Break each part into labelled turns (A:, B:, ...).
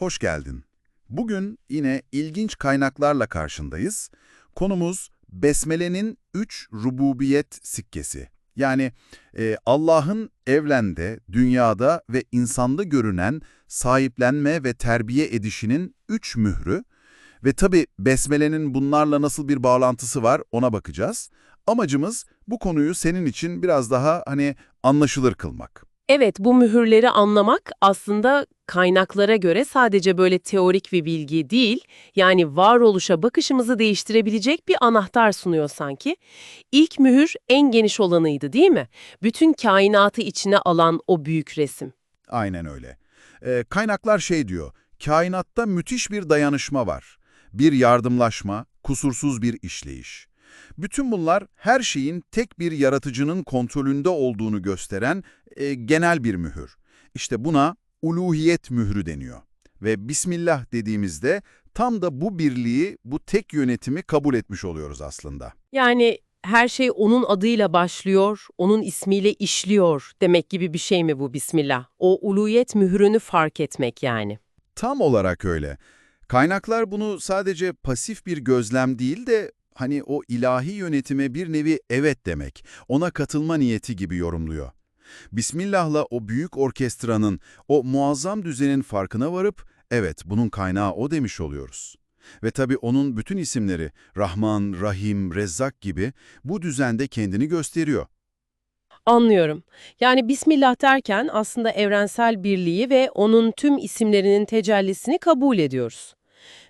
A: Hoş geldin. Bugün yine ilginç kaynaklarla karşındayız. Konumuz Besmele'nin 3 rububiyet sikkesi. Yani e, Allah'ın evrende, dünyada ve insanda görünen sahiplenme ve terbiye edişinin 3 mührü ve tabi Besmele'nin bunlarla nasıl bir bağlantısı var ona bakacağız. Amacımız bu konuyu senin için biraz daha hani anlaşılır kılmak.
B: Evet, bu mühürleri anlamak aslında kaynaklara göre sadece böyle teorik bir bilgi değil, yani varoluşa bakışımızı değiştirebilecek bir anahtar sunuyor sanki. İlk mühür en geniş olanıydı değil mi? Bütün kainatı içine alan o büyük resim.
A: Aynen öyle. Ee, kaynaklar şey diyor, kainatta müthiş bir dayanışma var. Bir yardımlaşma, kusursuz bir işleyiş. Bütün bunlar her şeyin tek bir yaratıcının kontrolünde olduğunu gösteren e, genel bir mühür. İşte buna uluhiyet mührü deniyor. Ve Bismillah dediğimizde tam da bu birliği, bu tek yönetimi kabul etmiş oluyoruz aslında.
B: Yani her şey onun adıyla başlıyor, onun ismiyle işliyor demek gibi bir şey mi bu Bismillah? O uluyet mührünü fark etmek yani.
A: Tam olarak öyle. Kaynaklar bunu sadece pasif bir gözlem değil de hani o ilahi yönetime bir nevi evet demek, ona katılma niyeti gibi yorumluyor. Bismillah'la o büyük orkestranın, o muazzam düzenin farkına varıp, evet bunun kaynağı o demiş oluyoruz. Ve tabi onun bütün isimleri, Rahman, Rahim, Rezzak gibi bu düzende kendini gösteriyor.
B: Anlıyorum. Yani Bismillah derken aslında evrensel birliği ve onun tüm isimlerinin tecellisini kabul ediyoruz.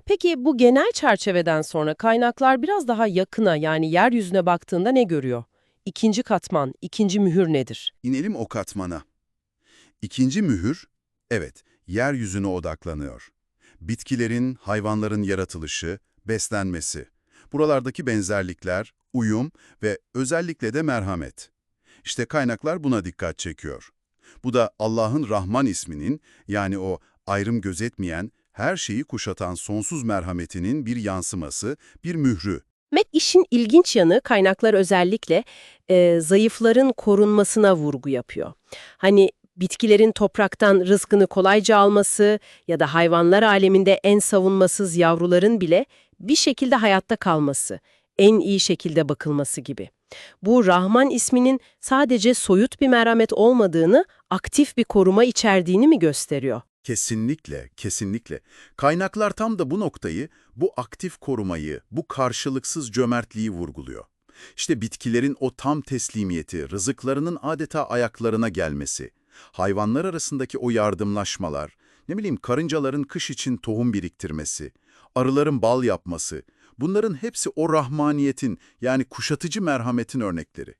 B: Peki bu genel çerçeveden sonra kaynaklar biraz daha yakına yani yeryüzüne baktığında ne görüyor? İkinci katman, ikinci mühür nedir?
A: İnelim o katmana. İkinci mühür, evet, yeryüzüne odaklanıyor. Bitkilerin, hayvanların yaratılışı, beslenmesi. Buralardaki benzerlikler, uyum ve özellikle de merhamet. İşte kaynaklar buna dikkat çekiyor. Bu da Allah'ın Rahman isminin, yani o ayrım gözetmeyen, her şeyi kuşatan sonsuz merhametinin bir yansıması, bir mührü.
B: Met işin ilginç yanı kaynaklar özellikle e, zayıfların korunmasına vurgu yapıyor. Hani bitkilerin topraktan rızkını kolayca alması ya da hayvanlar aleminde en savunmasız yavruların bile bir şekilde hayatta kalması, en iyi şekilde bakılması gibi. Bu Rahman isminin sadece soyut bir merhamet olmadığını, aktif bir koruma içerdiğini mi gösteriyor?
A: Kesinlikle, kesinlikle. Kaynaklar tam da bu noktayı, bu aktif korumayı, bu karşılıksız cömertliği vurguluyor. İşte bitkilerin o tam teslimiyeti, rızıklarının adeta ayaklarına gelmesi, hayvanlar arasındaki o yardımlaşmalar, ne bileyim karıncaların kış için tohum biriktirmesi, arıların bal yapması, bunların hepsi o rahmaniyetin yani kuşatıcı merhametin örnekleri.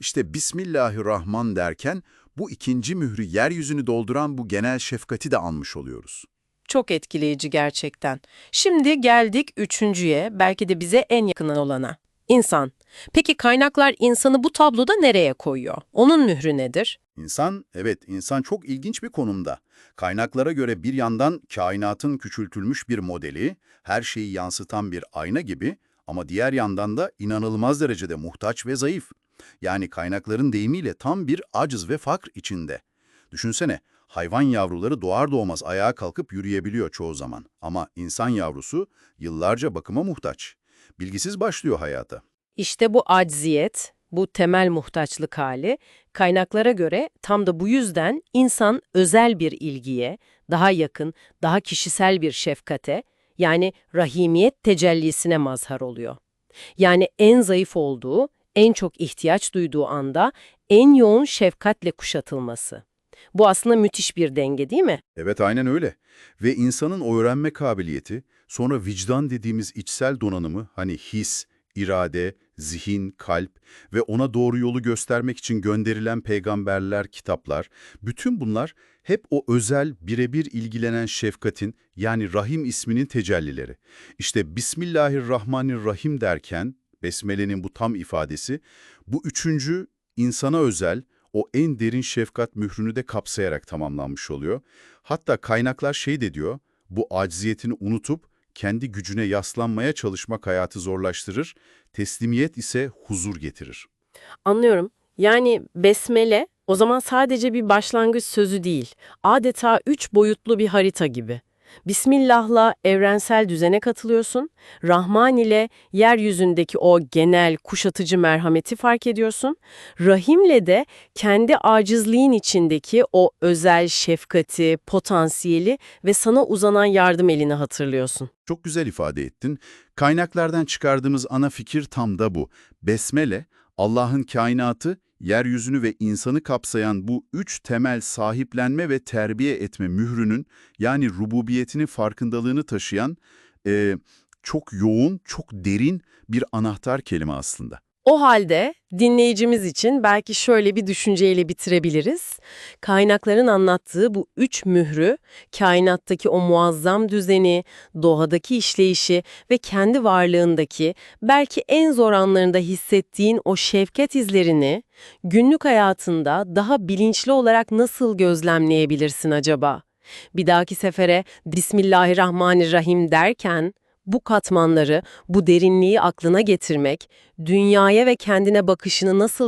A: İşte Bismillahirrahman derken bu ikinci mührü yeryüzünü dolduran bu genel şefkati de anmış oluyoruz.
B: Çok etkileyici gerçekten. Şimdi geldik üçüncüye, belki de bize en yakın olana. İnsan. Peki kaynaklar insanı bu tabloda nereye koyuyor? Onun mührü nedir?
A: İnsan, evet insan çok ilginç bir konumda. Kaynaklara göre bir yandan kainatın küçültülmüş bir modeli, her şeyi yansıtan bir ayna gibi ama diğer yandan da inanılmaz derecede muhtaç ve zayıf. Yani kaynakların deyimiyle tam bir aciz ve fakr içinde. Düşünsene, hayvan yavruları doğar doğmaz ayağa kalkıp yürüyebiliyor çoğu zaman. Ama insan yavrusu yıllarca bakıma muhtaç. Bilgisiz başlıyor hayata.
B: İşte bu acziyet, bu temel muhtaçlık hali, kaynaklara göre tam da bu yüzden insan özel bir ilgiye, daha yakın, daha kişisel bir şefkate, yani rahimiyet tecellisine mazhar oluyor. Yani en zayıf olduğu, en çok ihtiyaç duyduğu anda en yoğun şefkatle kuşatılması. Bu aslında müthiş bir denge değil mi?
A: Evet aynen öyle. Ve insanın o öğrenme kabiliyeti, sonra vicdan dediğimiz içsel donanımı, hani his, irade, zihin, kalp ve ona doğru yolu göstermek için gönderilen peygamberler, kitaplar, bütün bunlar hep o özel, birebir ilgilenen şefkatin yani Rahim isminin tecellileri. İşte Bismillahirrahmanirrahim derken Besmele'nin bu tam ifadesi, bu üçüncü insana özel, o en derin şefkat mührünü de kapsayarak tamamlanmış oluyor. Hatta kaynaklar şey de diyor, bu acziyetini unutup kendi gücüne yaslanmaya çalışmak hayatı zorlaştırır, teslimiyet ise huzur getirir.
B: Anlıyorum. Yani besmele o zaman sadece bir başlangıç sözü değil, adeta üç boyutlu bir harita gibi. Bismillah'la evrensel düzene katılıyorsun. Rahman ile yeryüzündeki o genel kuşatıcı merhameti fark ediyorsun. Rahim'le de kendi acizliğin içindeki o özel şefkati, potansiyeli ve sana uzanan yardım elini hatırlıyorsun.
A: Çok güzel ifade ettin. Kaynaklardan çıkardığımız ana fikir tam da bu. Besmele, Allah'ın kainatı, yeryüzünü ve insanı kapsayan bu üç temel sahiplenme ve terbiye etme mührünün yani rububiyetinin farkındalığını taşıyan e, çok yoğun, çok derin bir anahtar kelime aslında.
B: O halde dinleyicimiz için belki şöyle bir düşünceyle bitirebiliriz. Kaynakların anlattığı bu üç mührü, kainattaki o muazzam düzeni, doğadaki işleyişi ve kendi varlığındaki belki en zor anlarında hissettiğin o şefkat izlerini günlük hayatında daha bilinçli olarak nasıl gözlemleyebilirsin acaba? Bir dahaki sefere Bismillahirrahmanirrahim derken bu katmanları, bu derinliği aklına getirmek, dünyaya ve kendine bakışını nasıl